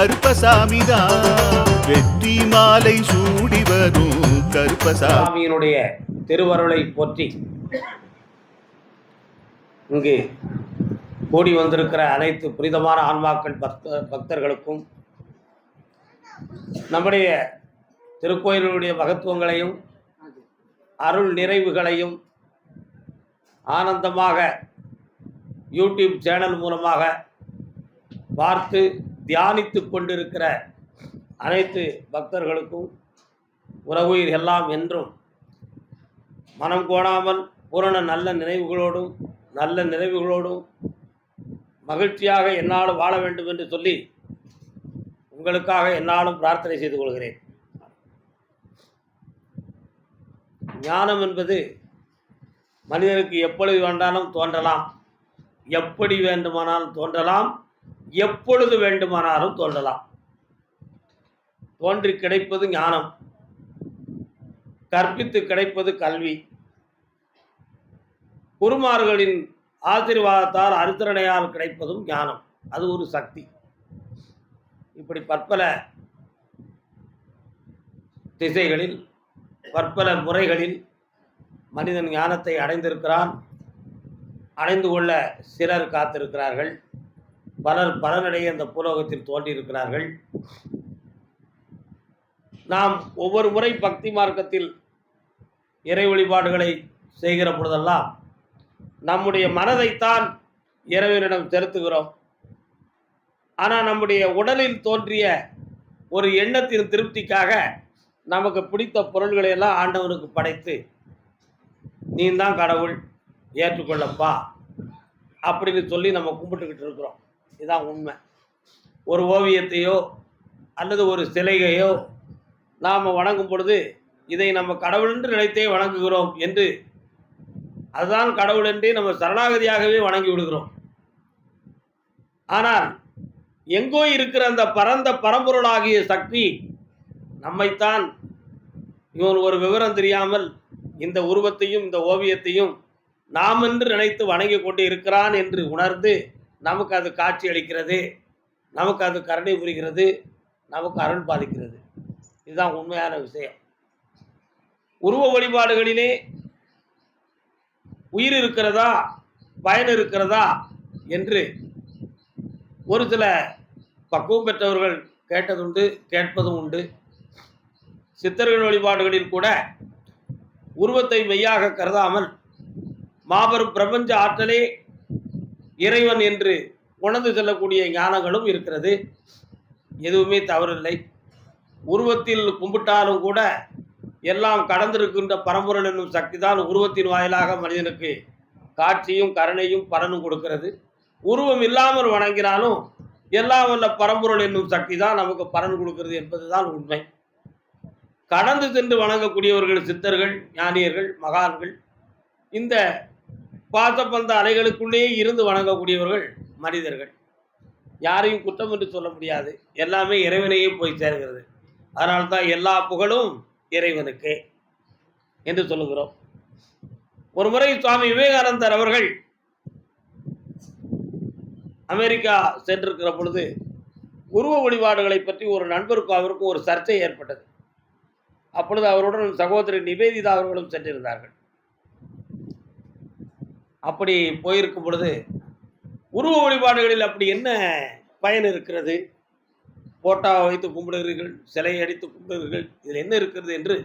தேடி கருப்பசாமிதான். வெற்றி மாலை சூடி வரும் கருப்பசாமியினுடைய திருவருளை போற்றி இங்கு கூடி வந்திருக்கிற அனைத்து புனிதமான ஆன்மாக்கள் பக்த பக்தர்களுக்கும் நம்முடைய திருக்கோயிலுடைய மகத்துவங்களையும் அருள் நிறைவுகளையும் ஆனந்தமாக யூடியூப் சேனல் மூலமாக பார்த்து தியானித்து கொண்டிருக்கிற அனைத்து பக்தர்களுக்கும் உறவுயிர் எல்லாம் என்றும் மனம் கோணாமல் பூரண நல்ல நினைவுகளோடும் நல்ல நினைவுகளோடும் மகிழ்ச்சியாக என்னாலும் வாழ வேண்டும் என்று சொல்லி உங்களுக்காக என்னாலும் பிரார்த்தனை செய்து கொள்கிறேன். ஞானம் என்பது மனிதனுக்கு எப்பொழுது வேண்டாலும் தோன்றலாம். எப்படி வேண்டுமானாலும் தோன்றலாம். எப்பொழுது வேண்டுமானாலும் தோன்றலாம். தோன்றி கிடைப்பது ஞானம். கற்பித்து கிடைப்பது கல்வி. குருமார்களின் ஆசீர்வாதத்தால் அருத்திரணையால் கிடைப்பதும் ஞானம். அது ஒரு சக்தி. இப்படி பற்பல திசைகளில் பற்பல முறைகளில் மனிதன் ஞானத்தை அடைந்திருக்கிறான். அடைந்து கொள்ள சிலர் காத்திருக்கிறார்கள். பலர் பலனடைய இந்த பூலோகத்தில் தோன்றியிருக்கிறார்கள். நாம் ஒவ்வொரு முறை பக்தி மார்க்கத்தில் இறை வழிபாடுகளை செய்கிற பொழுதெல்லாம் நம்முடைய மனதைத்தான் இறைவனிடம் செலுத்துகிறோம். ஆனால் நம்முடைய உடலில் தோன்றிய ஒரு எண்ணத்தின் திருப்திக்காக நமக்கு பிடித்த பொருள்களை எல்லாம் ஆண்டவனுக்கு படைத்து நீ தான் கடவுள் ஏற்றுக்கொள்ளப்பா அப்படின்னு சொல்லி நம்ம கும்பிட்டுக்கிட்டு இருக்கிறோம். இதுதான் உண்மை. ஒரு ஓவியத்தையோ அல்லது ஒரு சிலையையோ நாம் வணங்கும் பொழுது இதை நம்ம கடவுள் என்று நினைத்தே வணங்குகிறோம் என்று அதுதான் கடவுள் என்றே நம்ம சரணாகதியாகவே வணங்கி விடுகிறோம். ஆனால் எங்கோ இருக்கிற அந்த பரந்த பரம்பொருளாகிய சக்தி நம்மைத்தான் இவன் ஒரு விவரம் தெரியாமல் இந்த உருவத்தையும் இந்த ஓவியத்தையும் நாம் என்று நினைத்து வணங்கி கொண்டு இருக்கிறான் என்று உணர்ந்து நமக்கு அது காட்சி அளிக்கிறது நமக்கு அது கருணை புரிகிறது நமக்கு அருள் பாதிக்கிறது இதுதான் உண்மையான விஷயம். உருவ வழிபாடுகளிலே உயிர் இருக்கிறதா பயன் இருக்கிறதா என்று ஒரு சில பக்குவம் பெற்றவர்கள் கேட்டதுண்டு கேட்பதும் உண்டு. சித்தர்கள் வழிபாடுகளில் கூட உருவத்தை மெய்யாக கருதாமல் மாபெரும் பிரபஞ்ச ஆற்றலே இறைவன் என்று உணர்ந்து செல்லக்கூடிய ஞானங்களும் இருக்கிறது. எதுவுமே தவறில்லை. உருவத்தில் கும்பிட்டாலும் கூட எல்லாம் கடந்திருக்கின்ற பரம்பொருள் என்னும் சக்தி தான் உருவத்தின் வாயிலாக மனிதனுக்கு காட்சியும் கருணையும் பலனும் கொடுக்கிறது. உருவம் இல்லாமல் வணங்கினாலும் எல்லாம் வல்ல பரம்பொருள் என்னும் சக்தி தான் நமக்கு பலன் கொடுக்கிறது என்பதுதான் உண்மை. கடந்து சென்று வணங்கக்கூடியவர்கள் சித்தர்கள் ஞானியர்கள் மகான்கள் இந்த பாசப்பந்த அலைகளுக்குள்ளேயே இருந்து வணங்கக்கூடியவர்கள் மனிதர்கள். யாரையும் குற்றம் என்று சொல்ல முடியாது. எல்லாமே இறைவனையே போய் சேர்கிறது அதனால் தான் எல்லா புகழும் இறைவனுக்கு என்று சொல்லுகிறோம். ஒரு முறை சுவாமி விவேகானந்தர் அவர்கள் அமெரிக்கா சென்றிருக்கிற பொழுது உருவ வழிபாடுகளை பற்றி ஒரு நண்பருக்கும் அவருக்கும் ஒரு சர்ச்சை ஏற்பட்டது. அப்பொழுது அவருடன் சகோதரி நிவேதிதா அவர்களும் சென்றிருந்தார்கள். அப்படி போயிருக்கும் பொழுது உருவ வழிபாடுகளில் அப்படி என்ன பயன் இருக்கிறது? போட்டாவை வைத்து கும்பிடுகிறீர்கள் சிலையை அடித்து கும்பிடுகிறீர்கள் இதில் என்ன இருக்கிறது என்று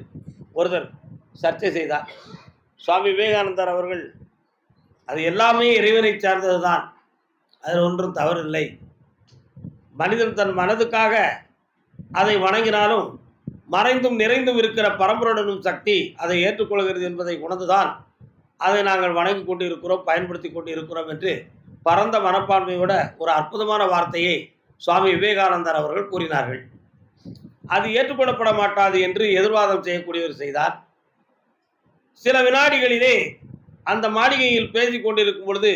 ஒருத்தர் சர்ச்சை செய்தார். சுவாமி விவேகானந்தர் அவர்கள் அது எல்லாமே இறைவனை சார்ந்தது தான் அதில் ஒன்றும் தவறில்லை. மனிதன் தன் மனதுக்காக அதை வணங்கினாலும் மறைந்தும் நிறைந்தும் இருக்கிற பரம்பரையுடனும் சக்தி அதை ஏற்றுக்கொள்கிறது என்பதை உணர்ந்துதான் அதை நாங்கள் வணங்கி கொண்டு இருக்கிறோம் பயன்படுத்தி கொண்டு இருக்கிறோம் என்று பரந்த மனப்பான்மையோட ஒரு அற்புதமான வார்த்தையை சுவாமி விவேகானந்தர் அவர்கள் கூறினார்கள். அது ஏற்றுக்கொள்ளப்பட மாட்டாது என்று எதிர்வாதம் செய்யக்கூடியவர் செய்தார். சில வினாடிகளிலே அந்த மாளிகையில் பேசி கொண்டிருக்கும் பொழுது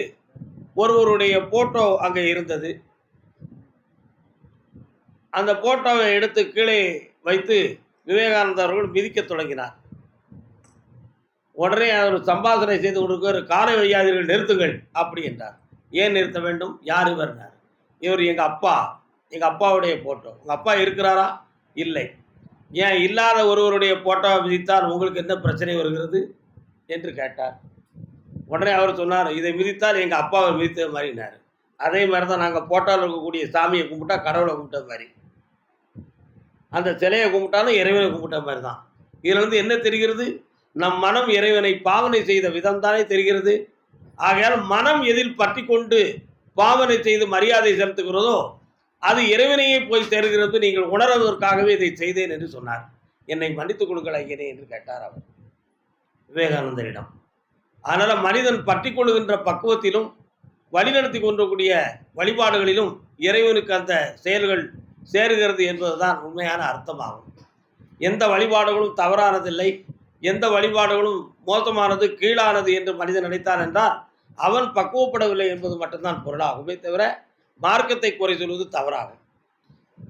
ஒருவருடைய போட்டோ அங்கே இருந்தது. அந்த போட்டோவை எடுத்து கீழே வைத்து விவேகானந்தர் அவர்கள் மிதிக்கத் தொடங்கினார். உடனே அவர் சம்பாஷணை செய்து கொடுக்கிற காலை வையாதீர்கள் நிறுத்துங்கள் அப்படி என்றார். ஏன் நிறுத்த வேண்டும்? யார் இவர்னார் இவர் எங்கள் அப்பா எங்கள் அப்பாவுடைய போட்டோ. உங்கள் அப்பா இருக்கிறாரா? இல்லை. ஏன் இல்லாத ஒருவருடைய போட்டோவை மிதித்தால் உங்களுக்கு என்ன பிரச்சனை வருகிறது? என்று கேட்டார். உடனே அவர் சொன்னார் இதை மிதித்தால் எங்கள் அப்பாவை விதித்த மாதிரினார் அதே மாதிரி தான் நாங்கள் போட்டோவில் இருக்கக்கூடிய சாமியை கும்பிட்டா கடவுளை கும்பிட்ட மாதிரி. அந்த சிலையை கும்பிட்டாலும் இறைவனை கும்பிட்ட மாதிரி தான் இதுலேருந்து என்ன தெரிகிறது? நம் மனம் இறைவனை பாவனை செய்த விதம் தானே தெரிகிறது? ஆகையால் மனம் எதில் பற்றி கொண்டு பாவனை செய்து மரியாதை செலுத்துகிறதோ அது இறைவனையே போய் சேருகிறது நீங்கள் உணர்வதற்காகவே இதை செய்தேன் என்று சொன்னார். என்னை மன்னித்துக் கொடுங்கள் ஐயனே என்று கேட்டார் அவர். விவேகானந்தரிடம் அதனால் மனிதன் பற்றி கொள்ளுகின்ற பக்குவத்திலும் வழிநடத்தி கொண்டக்கூடிய வழிபாடுகளிலும் இறைவனுக்கு அந்த செயல்கள் சேருகிறது என்பதுதான் உண்மையான அர்த்தமாகும். எந்த வழிபாடுகளும் தவறானதில்லை. எந்த வழிபாடுகளும் மோசமானது கீழானது என்று மனிதன் நினைத்தான் என்றால் அவன் பக்குவப்படவில்லை என்பது மட்டும்தான் பொருளாகுமே தவிர மார்க்கத்தை குறை சொல்வது தவறாகும்.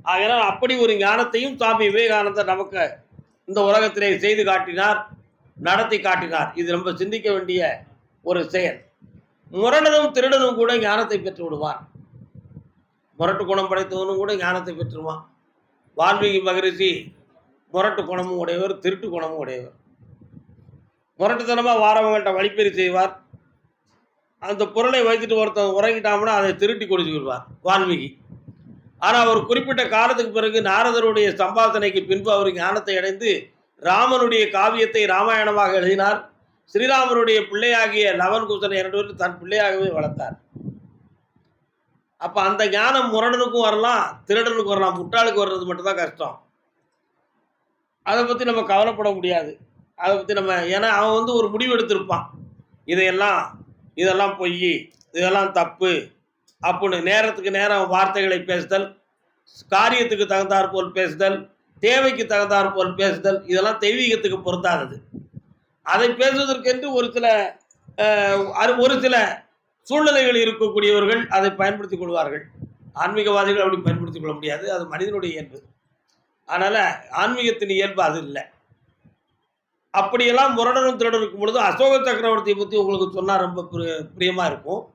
ஆகையால் அப்படி ஒரு ஞானத்தையும் சுவாமி விவேகானந்தர் நமக்கு இந்த உலகத்திலே செய்து காட்டினார் நடத்தி காட்டினார். இது ரொம்ப சிந்திக்க வேண்டிய ஒரு செயல். முரடனும் திருடனும் கூட ஞானத்தை பெற்று விடுவான். முரட்டு குணம் படைத்தவனும் கூட ஞானத்தை பெற்றுடுவான் வால்மீகி மகரிஷி முரட்டு குணமும் உடையவர் திருட்டு குணமும் உடையவர். முரட்டுத்தனமாக வாரவங்கள்ட்ட வழிப்பறி செய்வார். அந்த பொருளை வைத்துட்டு ஒருத்தன் உறங்கிட்டாங்கன்னா அதை திருட்டி கொடுத்துருவார் வால்மீகி. ஆனால் ஒரு குறிப்பிட்ட காலத்துக்கு பிறகு நாரதருடைய சம்பாதனைக்கு பின்பு அவர் ஞானத்தை அடைந்து ராமனுடைய காவியத்தை ராமாயணமாக எழுதினார். ஸ்ரீராமனுடைய பிள்ளையாகிய லவன் குசன் இரண்டு பேரும் தன் பிள்ளையாகவே வளர்த்தார். அப்போ அந்த ஞானம் முரடனுக்கும் வரலாம் திருடனுக்கும் வரலாம் முட்டாளுக்கு வர்றது மட்டும்தான் கஷ்டம். அதை பற்றி நம்ம கவலைப்பட முடியாது. அதை பற்றி நம்ம ஏன்னா அவன் வந்து ஒரு முடிவு எடுத்திருப்பான் இதையெல்லாம் இதெல்லாம் பொய் இதெல்லாம் தப்பு அப்படின்னு நேரத்துக்கு நேரம் வார்த்தைகளை பேசுதல் காரியத்துக்கு தகுந்தாற் போல் பேசுதல் தேவைக்கு தகுந்தாற் போல் பேசுதல் இதெல்லாம் தெய்வீகத்துக்கு பொருந்தாதது. அதை பேசுவதற்கென்று ஒரு சில ஒரு சில சூழ்நிலைகள் இருக்கக்கூடியவர்கள் அதை பயன்படுத்திக் கொள்வார்கள். ஆன்மீகவாதிகள் அப்படி பயன்படுத்திக் கொள்ள முடியாது. அது மனிதனுடைய இயல்பு. அதனால் ஆன்மீகத்தின் இயல்பு அது இல்லை. அப்படியெல்லாம் முரடனும் திருடன் இருக்கும் பொழுது அசோக சக்கரவர்த்தியை பற்றி உங்களுக்கு சொன்னால் ரொம்ப பிரி- பிரியமாக இருக்கும்.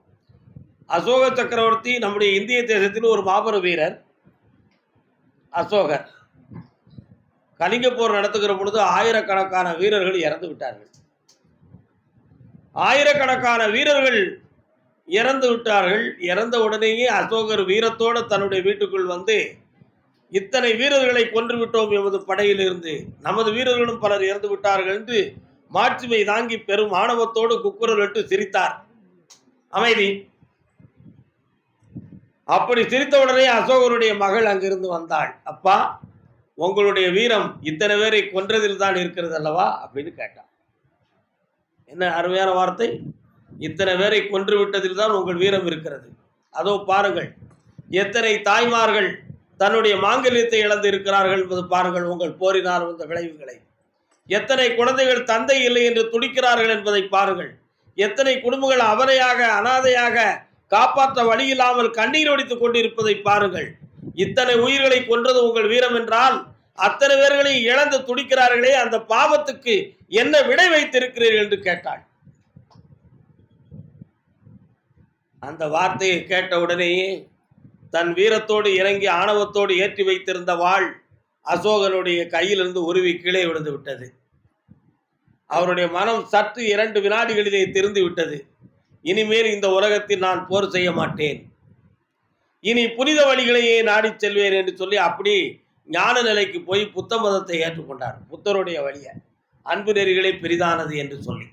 அசோக சக்கரவர்த்தி நம்முடைய இந்திய தேசத்தில் ஒரு மாபெரும் வீரர். அசோகர். கலிங்க போர் நடத்துகிற பொழுது ஆயிரக்கணக்கான வீரர்கள் இறந்து விட்டார்கள். ஆயிரக்கணக்கான வீரர்கள் இறந்து விட்டார்கள். இறந்த உடனேயே அசோகர் வீரத்தோடு தன்னுடைய வீட்டுக்குள் வந்து இத்தனை வீரர்களை கொன்று விட்டோம் எமது படையிலிருந்து. நமது வீரர்களும் பலர் இறந்து விட்டார்கள் என்று மாட்சிமை தாங்கி பெரும் ஆணவத்தோடு குக்குரலிட்டு சிரித்தார். அமைதி. அப்படி சிரித்தவுடனே அசோகருடைய மகள் அங்கிருந்து வந்தாள். அப்பா உங்களுடைய வீரம் இத்தனை பேரை கொன்றதில் தான் இருக்கிறது அல்லவா? அப்படின்னு கேட்டான் என்ன அருமையான வார்த்தை? இத்தனை பேரை கொன்று விட்டதில் தான் உங்கள் வீரம் இருக்கிறது. அதோ பாருங்கள் எத்தனை தாய்மார்கள் தன்னுடைய மாங்கல்யத்தை இழந்து இருக்கிறார்கள் என்பது பாருங்கள் உங்கள் போரினால் வந்த விளைவுகளை. எத்தனை குழந்தைகள் தந்தை இல்லை என்று துடிக்கிறார்கள் என்பதை பாருங்கள். எத்தனை குடும்பங்கள் அவரையாக அனாதையாக காப்பாற்ற வழி இல்லாமல் கண்ணீர் வடித்துக் கொண்டிருப்பதை பாருங்கள். இத்தனை உயிர்களை கொன்றது உங்கள் வீரம் என்றால் அத்தனை பேர்களை இழந்து துடிக்கிறார்களே அந்த பாவத்துக்கு என்ன விடை வைத்திருக்கிறீர்கள் என்று கேட்டாள். அந்த வார்த்தையை கேட்ட உடனேயே தன் வீரத்தோடு இறங்கி ஆணவத்தோடு ஏற்றி வைத்திருந்த வாள் அசோகனுடைய கையிலிருந்து உருவி கீழே விழுந்து விட்டது. அவருடைய மனம் சற்று இரண்டு வினாடிகளிலே திருந்து விட்டது. இனிமேல் இந்த உலகத்தில் நான் போர் செய்ய மாட்டேன். இனி புனித வழிகளையே நாடிச் செல்வேன் என்று சொல்லி அப்படி ஞான நிலைக்கு போய் புத்த மதத்தை ஏற்றுக்கொண்டார். புத்தருடைய வழியை. அன்பு நெறிகளே பெரிதானது என்று சொல்லி.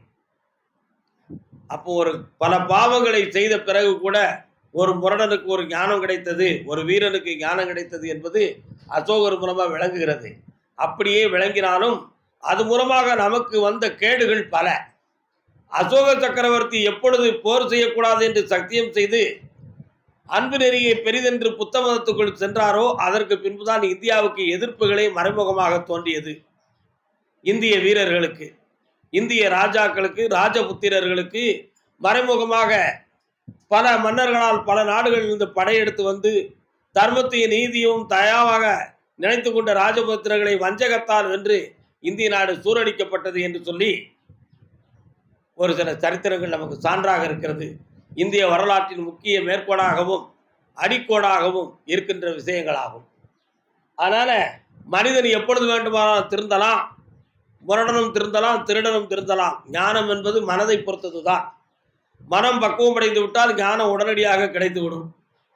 அப்போ ஒரு பல பாவங்களை செய்த பிறகு கூட ஒரு முரடனுக்கு ஒரு ஞானம் கிடைத்தது ஒரு வீரனுக்கு ஞானம் கிடைத்தது என்பது அசோகர் மூலமாக விளங்குகிறது. அப்படியே விளங்கினாலும் அது மூலமாக நமக்கு வந்த கேடுகள் பல. அசோக சக்கரவர்த்தி எப்பொழுது போர் செய்யக்கூடாது என்று சத்தியம் செய்து அன்பு நெறியை பெரிதென்று புத்த மதத்துக்குள் சென்றாரோ அதற்கு பின்புதான் இந்தியாவுக்கு எதிர்ப்புகளே மறைமுகமாக தோன்றியது. இந்திய வீரர்களுக்கு இந்திய ராஜாக்களுக்கு ராஜபுத்திரர்களுக்கு மறைமுகமாக பல மன்னர்களால் பல நாடுகளிலிருந்து படையெடுத்து வந்து தர்மத்தையும் நீதியும் தயாவாக நினைத்து கொண்ட ராஜபுத்திரர்களை வஞ்சகத்தால் வென்று இந்திய நாடு சூரடிக்கப்பட்டது என்று சொல்லி ஒரு சில சரித்திரங்கள் நமக்கு சான்றாக இருக்கிறது. இந்திய வரலாற்றின் முக்கிய மேற்கோளாகவும் அடிக்கோடாகவும் இருக்கின்ற விஷயங்களாகும். அதனால் மனிதன் எப்பொழுது வேண்டுமானாலும் திருந்தலாம் முரடனும் திருந்தலாம் திருடனும் திருந்தலாம். ஞானம் என்பது மனதை பொறுத்ததுதான். மனம் பக்குவம் அடைந்து விட்டால் ஞானம் உடனடியாக கிடைத்துவிடும்.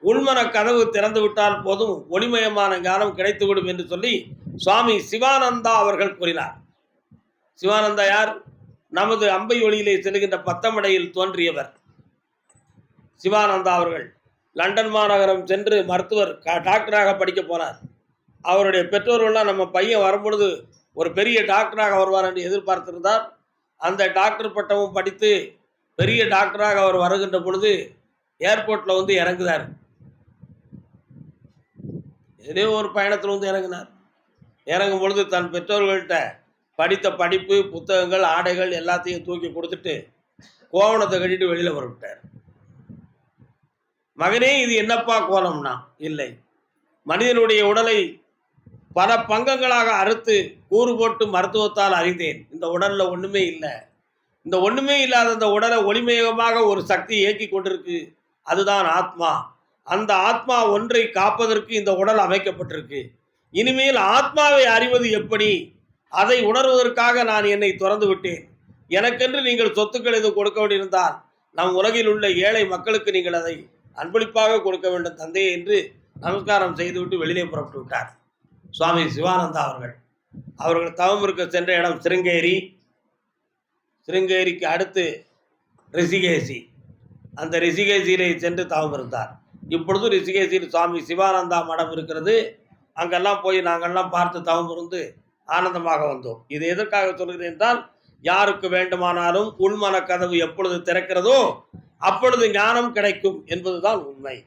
உள்மன கதவு திறந்து விட்டால் போதும் ஒளிமயமான ஞானம் கிடைத்துவிடும் என்று சொல்லி சுவாமி சிவானந்தா அவர்கள் கூறினார். சிவானந்தா யார்? நமது அம்பை ஒளியிலே செல்கின்ற பத்தமடையில் தோன்றியவர். சிவானந்தா அவர்கள் லண்டன் மாநகரம் சென்று மருத்துவர் க- டாக்டராக படிக்க போனார். அவருடைய பெற்றோர்கள்லாம் நம்ம பையன் வரும்பொழுது ஒரு பெரிய டாக்டராக வருவார் என்று எதிர்பார்த்திருந்தார். அந்த டாக்டர் பட்டமும் படித்து பெரிய டாக்டராக அவர் வருகின்ற பொழுது ஏர்போர்ட்டில் வந்து இறங்குதார். ஏதோ ஒரு பயணத்தில் வந்து இறங்கினார். இறங்கும் பொழுது தன் பெற்றோர்கள்ட்ட படித்த படிப்பு புத்தகங்கள் ஆடைகள் எல்லாத்தையும் தூக்கி கொடுத்துட்டு கோவணத்தை கட்டிட்டு வெளியில் வரவிட்டார் மகனே இது என்னப்பா கோலம்னா? இல்லை. மனிதனுடைய உடலை பல பங்கங்களாக அறுத்து கூறு போட்டு மருத்துவத்தால் அறிந்தேன். இந்த உடல்ல ஒண்ணுமே இல்லை. இந்த ஒண்ணுமே இல்லாத இந்த உடலை ஒளிமயமாக ஒரு சக்தி இயக்கி கொண்டிருக்கு. அதுதான் ஆத்மா. அந்த ஆத்மா ஒன்றை காப்பதற்கு இந்த உடல் அமைக்கப்பட்டிருக்கு. இனிமேல் ஆத்மாவை அறிவது எப்படி? அதை உணர்வதற்காக நான் என்னை திறந்து விட்டேன். எனக்கென்று நீங்கள் சொத்துக்கள் எதுவும் கொடுக்க வேண்டியிருந்தால் நம் உலகில் உள்ள ஏழை மக்களுக்கு நீங்கள் அதை அன்பளிப்பாக கொடுக்க வேண்டும் தந்தையே என்று நமஸ்காரம் செய்துவிட்டு வெளியே புறப்பட்டு விட்டார். சுவாமி சிவானந்தா அவர்கள். அவர்கள் தவம் இருக்க சென்ற இடம் சிருங்கேரி. சிருங்கேரிக்கு அடுத்து ரிஷிகேசி. அந்த ரிஷிகேசியிலே சென்று தவம் இருந்தார். இப்பொழுது ரிஷிகேசியில் சுவாமி சிவானந்தா மடம் இருக்கிறது. அங்கெல்லாம் போய் நாங்கள்லாம் பார்த்து தவம் இருந்து ஆனந்தமாக வந்தோம். இது எதற்காக சொல்கிறேன் என்றால் யாருக்கு வேண்டுமானாலும் உள்மன கதவு எப்பொழுது திறக்கிறதோ அப்பொழுது ஞானம் கிடைக்கும் என்பதுதான் உண்மை.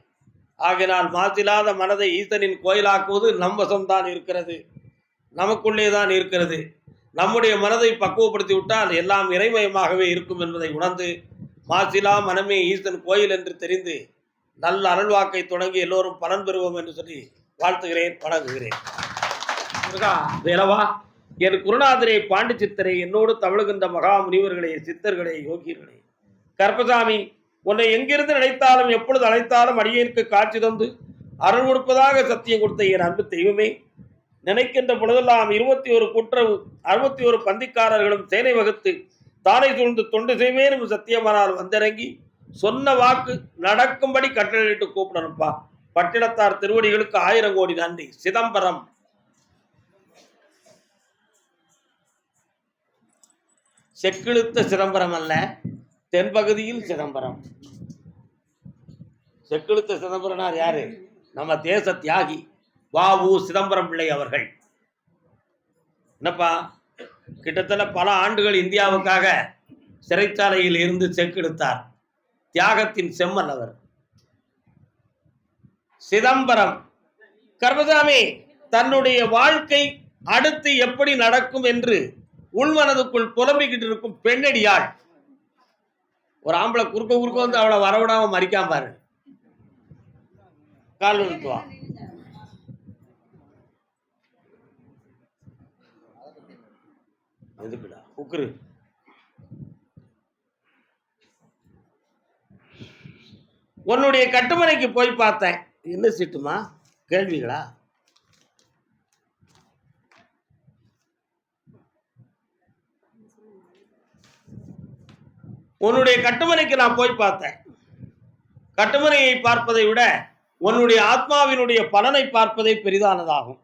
ஆகினால் மாற்றில்லாத மனதை ஈசனின் கோயிலாக்குவது நம் வசம்தான் இருக்கிறது. நமக்குள்ளே தான் இருக்கிறது. நம்முடைய மனதை பக்குவப்படுத்தி விட்டால் எல்லாம் இறைமயமாகவே இருக்கும் என்பதை உணர்ந்து மாசிலா மனமே ஈசன் கோயில் என்று தெரிந்து நல்ல அருள்வாக்கை தொடங்கி எல்லோரும் பலன் பெறுவோம் என்று சொல்லி வாழ்த்துகிறேன் வணங்குகிறேன். வேலவா என் குருநாதரே பாண்டிச்சித்தரை என்னோடு தவழுகின்ற மகா முனிவர்களே சித்தர்களே யோகியர்களே கற்பசாமி உன்னை எங்கிருந்து நினைத்தாலும் எப்பொழுது அழைத்தாலும் அடியேற்கு காட்சி தந்து அருள் கொடுப்பதாக சத்தியம் கொடுத்த என் அன்பு தெய்வமே. நினைக்கின்ற பொழுதெல்லாம் இருபத்தி ஒரு குற்றவு அறுபத்தி ஒரு பந்திக்காரர்களும் சேனை வகுத்து தானை சூழ்ந்து தொண்டு செய்வேனும் சத்தியமானால் வந்திறங்கி சொன்ன வாக்கு நடக்கும்படி கட்டளையிட்டு கூப்பிடணும்ப்பா. பட்டினத்தார் திருவடிகளுக்கு ஆயிரம் கோடி நன்றி. சிதம்பரம். செக்கிழுத்த சிதம்பரம் அல்ல தென்பகுதியில் சிதம்பரம். செக்கிழுத்த சிதம்பரனார் யாரு? நம்ம தேச தியாகி. வாவு சிதம்பரம் பிள்ளை அவர்கள். என்னப்பா? கிட்டத்தட்ட பல ஆண்டுகள் இந்தியாவுக்காக சிறைச்சாலையில் இருந்து செக்கெடுத்தார் தியாகத்தின் செம்மல் அவர். சிதம்பரம் கர்மசாமி தன்னுடைய வாழ்க்கை அடுத்து எப்படி நடக்கும் என்று உள்மனதுக்குள் புலம்பிக்கிட்டு இருக்கும் பெண்ணடியாள். ஒரு ஆம்பளை குறுக்க குறுக்க வந்து அவளை வரவிடாம மறிக்காம பாரு. கால் நிறுத்துவான் எதுக்குடா? உக்குரு. உன்னுடைய கட்டுமனைக்கு போய் பார்த்தேன். என்ன சீட்டுமா? கேள்விகளா? உன்னுடைய கட்டுமனைக்கு நான் போய் பார்த்தேன். கட்டுமனையை பார்ப்பதை விட உன்னுடைய ஆத்மாவினுடைய பலனை பார்ப்பதே பெரிதானதாகும்.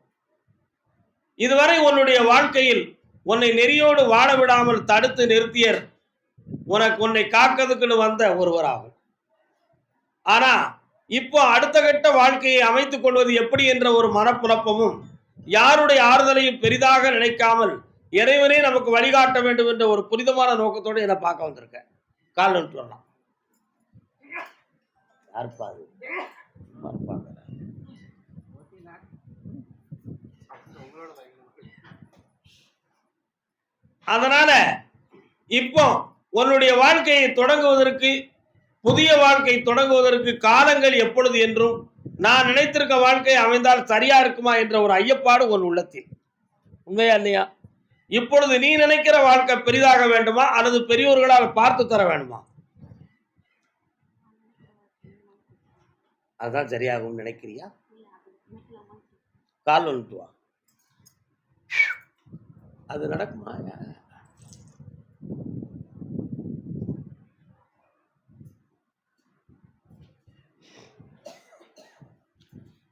இதுவரை உன்னுடைய வாழ்க்கையில் உன்னை நெறியோடு வாழ விடாமல் தடுத்து நிறுத்தியர். உனக்கு உன்னை காக்கிறதுக்குன்னு வந்த ஒருவராகும். ஆனா இப்போ அடுத்த கட்ட வாழ்க்கையை அமைத்துக் கொள்வது எப்படி என்ற ஒரு மனப்புழப்பமும் யாருடைய ஆறுதலையும் பெரிதாக நினைக்காமல் இறைவனே நமக்கு வழிகாட்ட வேண்டும் என்ற ஒரு புனிதமான நோக்கத்தோடு என்னை பார்க்க வந்திருக்கேன் கால் நின்று வரலாம். யாருப்பா அதனால இப்போ உன்னுடைய வாழ்க்கையை தொடங்குவதற்கு புதிய வாழ்க்கை தொடங்குவதற்கு காலங்கள் எப்பொழுது என்றும் நான் நினைத்திருக்க வாழ்க்கை அமைந்தால் சரியா இருக்குமா என்ற ஒரு ஐயப்பாடு உன் உள்ளத்தில். உண்மையா இல்லையா? இப்பொழுது நீ நினைக்கிற வாழ்க்கை பெரிதாக வேண்டுமா அல்லது பெரியோர்களால் பார்த்து தர வேண்டுமா? அதுதான் சரியாகும் நினைக்கிறியா? கால் வந்துட்டு வா. அது நடக்குமா?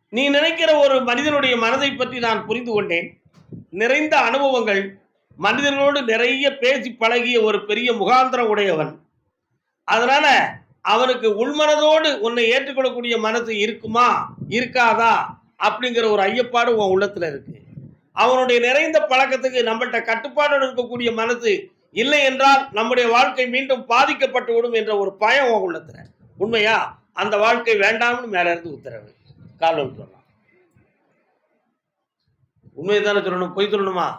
நீ நினைக்கிற ஒரு மனிதனுடைய மனதை பற்றி நான் புரிந்து கொண்டேன். நிறைந்த அனுபவங்கள் மனிதர்களோடு நிறைய பேசி பழகிய ஒரு பெரிய முகாந்திரம் உடையவன். அதனால அவனுக்கு உள்மனதோடு உன்னை ஏற்றுக்கொள்ளக்கூடிய மனசு இருக்குமா இருக்காதா அப்படிங்கிற ஒரு ஐயப்பாடு உன் உள்ளத்துல இருக்கு. அவனுடைய நிறைந்த பழக்கத்துக்கு நம்மள்கிட்ட கட்டுப்பாடு இருக்கக்கூடிய மனது இல்லை என்றால் நம்முடைய வாழ்க்கை மீண்டும் பாதிக்கப்பட்டு விடும் என்ற ஒரு பயம் உள்ளத்துல. உண்மையா? அந்த வாழ்க்கை வேண்டாம்னு மேல இருந்து உத்தரவு. காலம் சொல்லலாம் உண்மையை தானே சொல்லணும்? பொய் சொல்லணுமா?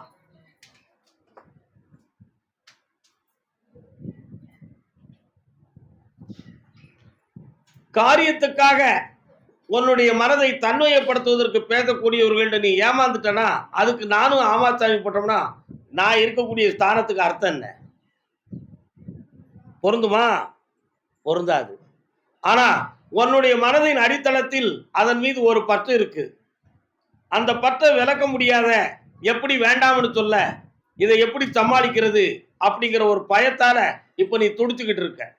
காரியத்துக்காக உன்னுடைய மனதை தன்மையப்படுத்துவதற்கு பேசக்கூடியவர்கள்ட்ட நீ ஏமாந்துட்டனா அதுக்கு நானும் ஆமாச்சாமி போட்டோம்னா நான் இருக்கக்கூடிய ஸ்தானத்துக்கு அர்த்தம் என்ன? பொருந்துமா? பொருந்தாது. ஆனா உன்னுடைய மனதின் அடித்தளத்தில் அதன் மீது ஒரு பற்று இருக்கு. அந்த பற்றை விளக்க முடியாத எப்படி வேண்டாம்னு சொல்ல இதை எப்படி சமாளிக்கிறது அப்படிங்கிற ஒரு பயத்தால இப்ப நீ துடிச்சுக்கிட்டு இருக்க.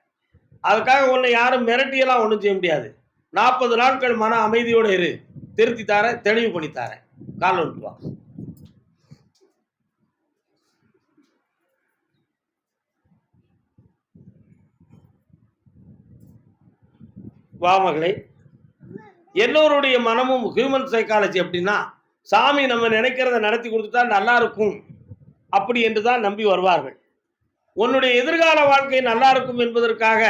அதுக்காக உன்னை யாரும் மிரட்டியெல்லாம் ஒன்றும் செய்ய முடியாது. நாற்பது நாட்கள் மன அமைதியோடு இரு. திருத்தி தாரேன் தெளிவு பண்ணி தாரேன். கால் வந்துட்டு வா. மகளே. எல்லோருடைய மனமும் ஹியூமன் சைக்காலஜி அப்படின்னா சாமி நம்ம நினைக்கிறத நடத்தி கொடுத்துட்டா நல்லா இருக்கும். அப்படி என்று தான் நம்பி வருவார்கள். உன்னுடைய எதிர்கால வாழ்க்கை நல்லா இருக்கும் என்பதற்காக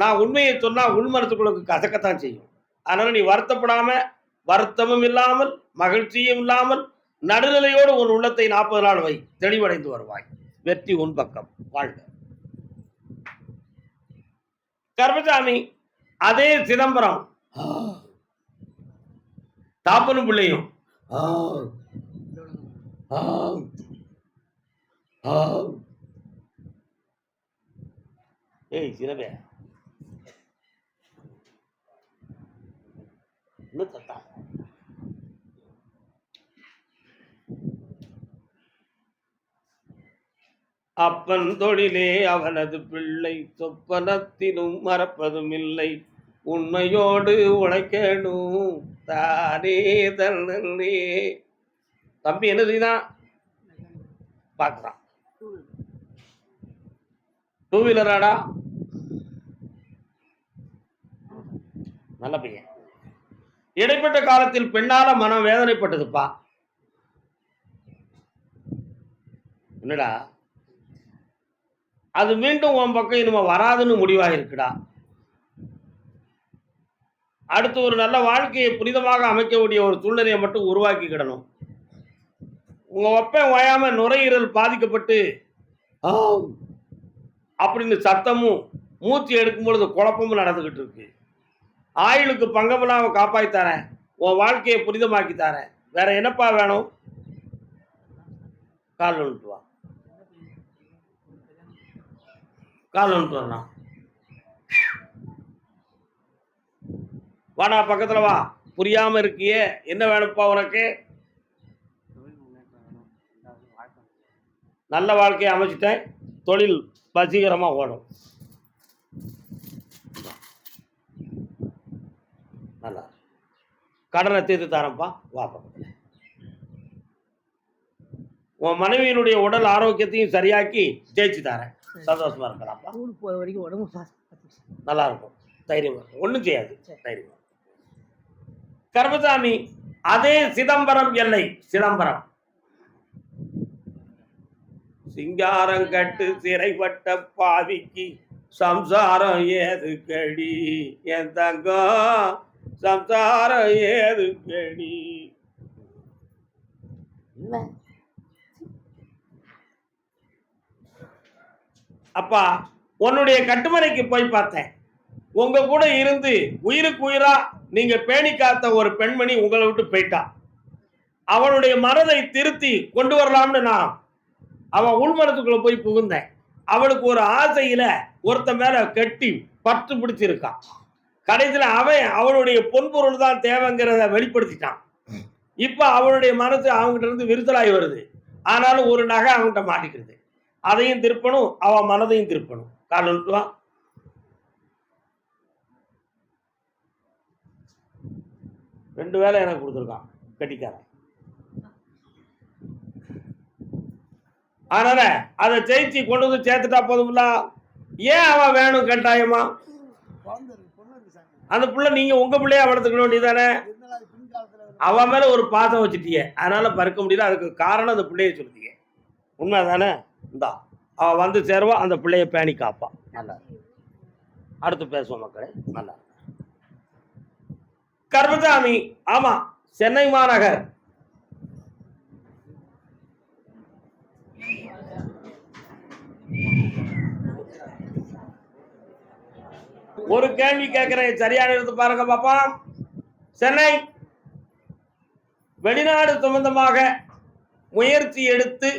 நான் உண்மையை சொன்னால் உள்மனத்துக்குள்ள கசக்கத்தான் செய்யும். அதனால் நீ வருத்தப்படாமல் வருத்தமும் இல்லாமல் மகிழ்ச்சியும் இல்லாமல் நடுநிலையோடு உன் உள்ளத்தை நாற்பது நாள் வை. தெளிவடைந்து வருவாய். வெற்றி உன் பக்கம். வாழ்க. கர்மசாமி அதே சிதம்பரம். தாப்பனும் பிள்ளையும். ஏய் சிறவே என்ன தத்தா அப்பன் தொழிலே அவனது பிள்ளை சொப்பனத்திலும் மறப்பதும் இல்லை உண்மையோடு உழைக்கணும். தானே தன்னே தம்பி என்ன செய்தான்? பார்க்குறான். டூ வீலராடா நல்ல பையன். இடைப்பட்ட காலத்தில் பெண்ணால மனம் வேதனைப்பட்டதுப்பா. என்னடா? அது மீண்டும் உன் பக்கம் இனிமே வராதுன்னு முடிவாயிருக்குடா. அடுத்து ஒரு நல்ல வாழ்க்கையை புனிதமாக அமைக்கக்கூடிய ஒரு சூழ்நிலையை மட்டும் உருவாக்கிக்கிடணும் உங்க ஒப்பை ஓயாம நுரையீரல் பாதிக்கப்பட்டு அப்படின்னு சத்தமும் மூச்சு எடுக்கும் பொழுது குழப்பமும் நடந்துகிட்டு இருக்கு. ஆயுளுக்கு பங்கமெல்லாம் அவன் தரேன் உன் வாழ்க்கையை புனிதமாக்கி தரேன் வேற என்னப்பா வேணும்? கால் வந்துட்டு வா. கால் வந்துட்டு வரலாம் வாடா பக்கத்துல வா. புரியாம இருக்கியே. என்ன வேணும்ப்பா உனக்கு? நல்ல வாழ்க்கையை அமைச்சிட்டேன். தொழில் வசீகரமா ஓடும் நல்லா கடனை தீர்த்து தரேன்ப்பா. வா பக்கத்துல உன் மனைவியினுடைய உடல் ஆரோக்கியத்தையும் சரியாக்கி ஜெயிச்சு தரேன். சந்தோஷமா இருக்கலாம்ப்பா. ஸ்கூல் போகிற வரைக்கும் உடம்பு. நல்லா இருக்கும். தைரியமா இருக்கும் ஒன்றும் செய்யாது. தைரியமா கர்மசாமி அதே சிதம்பரம் எல்லை. சிதம்பரம். சிங்காரம் கட்டு சிறைப்பட்ட பாவிக்கு சம்சாரம் ஏது கடி? என் தங்கம் சம்சாரம் ஏது கடி அப்பா உன்னுடைய கட்டுமனைக்கு போய் பார்த்தேன். உங்க கூட இருந்து உயிருக்கு உயிரா நீங்க பேணி காத்த ஒரு பெண்மணி உங்களை விட்டு போயிட்டா. அவளுடைய மனதை திருத்தி கொண்டு வரலாம்னு நான் அவன் உள்மனத்துக்குள்ள போய் புகுந்தேன். அவளுக்கு ஒரு ஆசையில ஒருத்த மேல கட்டி பற்று பிடிச்சிருக்கான். கடைசியில் அவன் அவனுடைய பொன்பொருள் தான் தேவைங்கிறத வெளிப்படுத்திட்டான். இப்போ அவனுடைய மனசு அவங்ககிட்ட இருந்து விரிசலாகி வருது. ஆனாலும் ஒரு நகை அவங்ககிட்ட மாட்டிக்கிறது அதையும் திருப்பணும் அவன் மனதையும் திருப்பணும். காரணம் ரெண்டு வேலை எனக்கு கொடுத்துருக்கான் கட்டிக்காரன். அதனால அதை ஜெயிச்சு கொண்டு வந்து சேர்த்துட்டா போதும்ல? ஏன் அவன் வேணும் கட்டாயமா? அந்த புள்ள நீங்க உங்க பிள்ளையா வளர்த்துக்க வேண்டியதானே அவன் மேல ஒரு பாசம் வச்சுட்டீங்க அதனால பறக்க முடியல. அதுக்கு காரணம் அந்த பிள்ளைய சொல்லிட்டீங்க உண்மை தானே இந்தா அவன் வந்து சேருவா அந்த பிள்ளைய பேணி காப்பான் நல்லா அடுத்து பேசுவோம் மக்களே. நல்லா கர்மசாமி ஆமா சென்னை மாநகர். ஒரு கேள்வி கேட்கிறேன். சரியான எடுத்து பாருங்க பாப்பா. சென்னை வெளிநாடு சம்பந்தமாக முயற்சி எடுத்து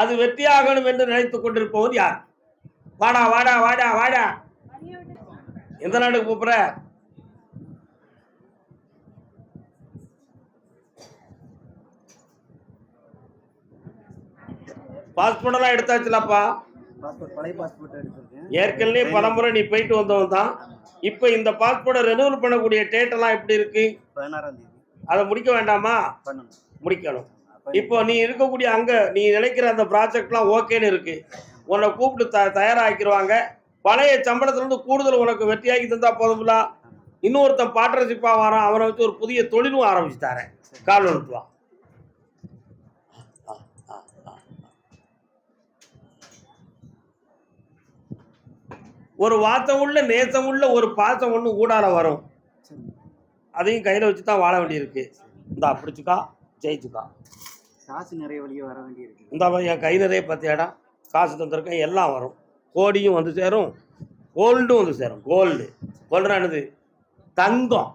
அது வெற்றியாகணும் என்று நினைத்துக் கொண்டிருப்பவர் யார்? வாடா வாடா வாடா வாடா. எந்த நாட்டுக்கு கூப்பிடுற பாஸ்போர்ட் எல்லாம் எடுத்தாச்சுலப்பா. ஏற்கனவே பலமுறை நீ போயிட்டு வந்தவன் தான். இப்போ இந்த பாஸ்போர்ட்டை ரெனியூவல் பண்ணக்கூடிய டேட் எல்லாம் எப்படி இருக்கு? அதை முடிக்க வேண்டாமா? முடிக்கணும். இப்போ நீ இருக்கக்கூடிய அங்க நீ நினைக்கிற அந்த ப்ராஜெக்ட்லாம் ஓகேன்னு இருக்கு. உன்னை கூப்பிட்டு த தயாராக்கிடுவாங்க பழைய சம்பளத்துல இருந்து கூடுதல் உனக்கு வெற்றியாக்கி தந்தா போதும்ல. இன்னொருத்தன் பார்ட்னர்ஷிப்பா வரான். அவனை வச்சு ஒரு புதிய தொழிலும் ஆரம்பிச்சு தரேன். கால் நிறுத்துவா ஒரு வாத்தம் உள்ள நேசம் உள்ள ஒரு பாசம் ஒன்று ஊடால வரும். அதையும் கையில் வச்சு தான் வாழ வேண்டியிருக்கு. இந்தா பிடிச்சிக்கா ஜெயிச்சுக்கா. காசு நிறைய வழியே வர வேண்டியிருக்கு. இந்த மாதிரி என் கை நிறைய பார்த்தியாடா காசு தந்திருக்கேன் எல்லாம் வரும். கோடியும் வந்து சேரும். கோல்டும் வந்து சேரும். கோல்டு கோல்டுனா என்னது? தங்கம்.